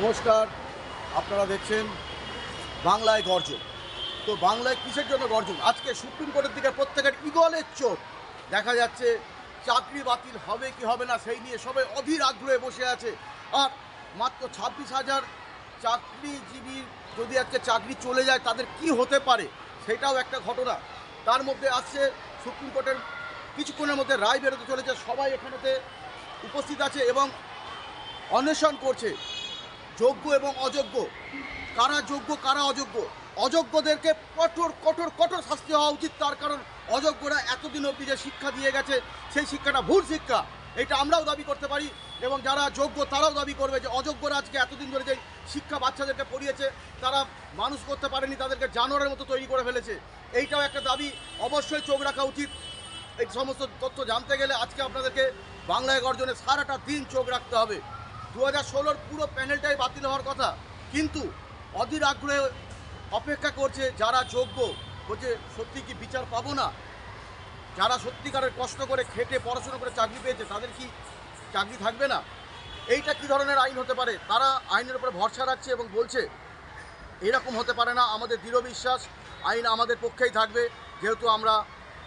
নমস্কার, আপনারা দেখছেন বাংলায় গর্জন। তো বাংলায় কিসের জন্য গর্জন? আজকে সুপ্রিম কোর্টের দিকে প্রত্যেকের ইগলের চোখ দেখা যাচ্ছে চাকরি বাতিল হবে কি হবে না সেই নিয়ে সবাই অধীর আগ্রহে বসে আছে। আর মাত্র ছাব্বিশ হাজার চাকরিজীবীর যদি আজকে চাকরি চলে যায়, তাদের কি হতে পারে সেটাও একটা ঘটনা। তার মধ্যে আসছে সুপ্রিম কোর্টের কিছুক্ষণের মধ্যে রায় বেরোতে চলেছে। সবাই এখানেতে উপস্থিত আছে এবং অন্বেষণ করছে। যোগ্য এবং অযোগ্য। কারা যোগ্য, কারা অযোগ্য? অযোগ্যদেরকে কঠোর কঠোর কঠোর শাস্তি হওয়া উচিত। তার কারণ অযোগ্যরা এতদিন অবধি যে শিক্ষা দিয়ে গেছে, সেই শিক্ষাটা ভুল শিক্ষা। এটা আমরাও দাবি করতে পারি এবং যারা যোগ্য, তারাও দাবি করবে যে অযোগ্যরা আজকে এতদিন ধরে যে শিক্ষা বাচ্চাদেরকে পড়িয়েছে, তারা মানুষ করতে পারেনি, তাদেরকে জানোয়ারের মতো তৈরি করে ফেলেছে। এইটাও একটা দাবি। অবশ্যই চোখ রাখা উচিত। এই সমস্ত তথ্য জানতে গেলে আজকে আপনাদেরকে বাংলায় গর্জনে সারাটা দিন চোখ রাখতে হবে। দু হাজার ষোলোর পুরো প্যানেলটাই বাতিল হওয়ার কথা। কিন্তু অধীর আগ্রহে অপেক্ষা করছে যারা যোগ্য, বলছে, সত্যি কি বিচার পাবো না? যারা সত্যিকারের কষ্ট করে খেটে পড়াশোনা করে চাকরি পেয়েছে, তাদের কি চাকরি থাকবে না? এইটা কি ধরনের আইন হতে পারে? তারা আইনের উপরে ভরসা রাখছে এবং বলছে, এরকম হতে পারে না, আমাদের দৃঢ় বিশ্বাস, আইন আমাদের পক্ষেই থাকবে। যেহেতু আমরা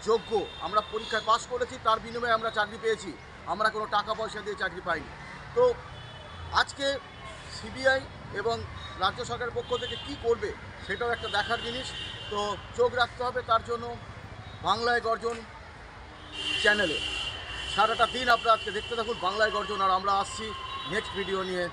যোগ্য, আমরা পরীক্ষায় পাশ করেছি, তার বিনিময়ে আমরা চাকরি পেয়েছি। আমরা কোনো টাকা পয়সা দিয়ে চাকরি পাইনি। তো আজকে সিবিআই এবং রাজ্য সরকারের পক্ষ থেকে কি করবে সেটাও একটা দেখার জিনিস। তো চোখ রাখতে হবে তার জন্য বাংলায় গর্জন চ্যানেলে। সারাটা দিন আপনারা আজকে দেখতে থাকুন বাংলায় গর্জন, আর আমরা আসছি নেক্সট ভিডিও নিয়ে।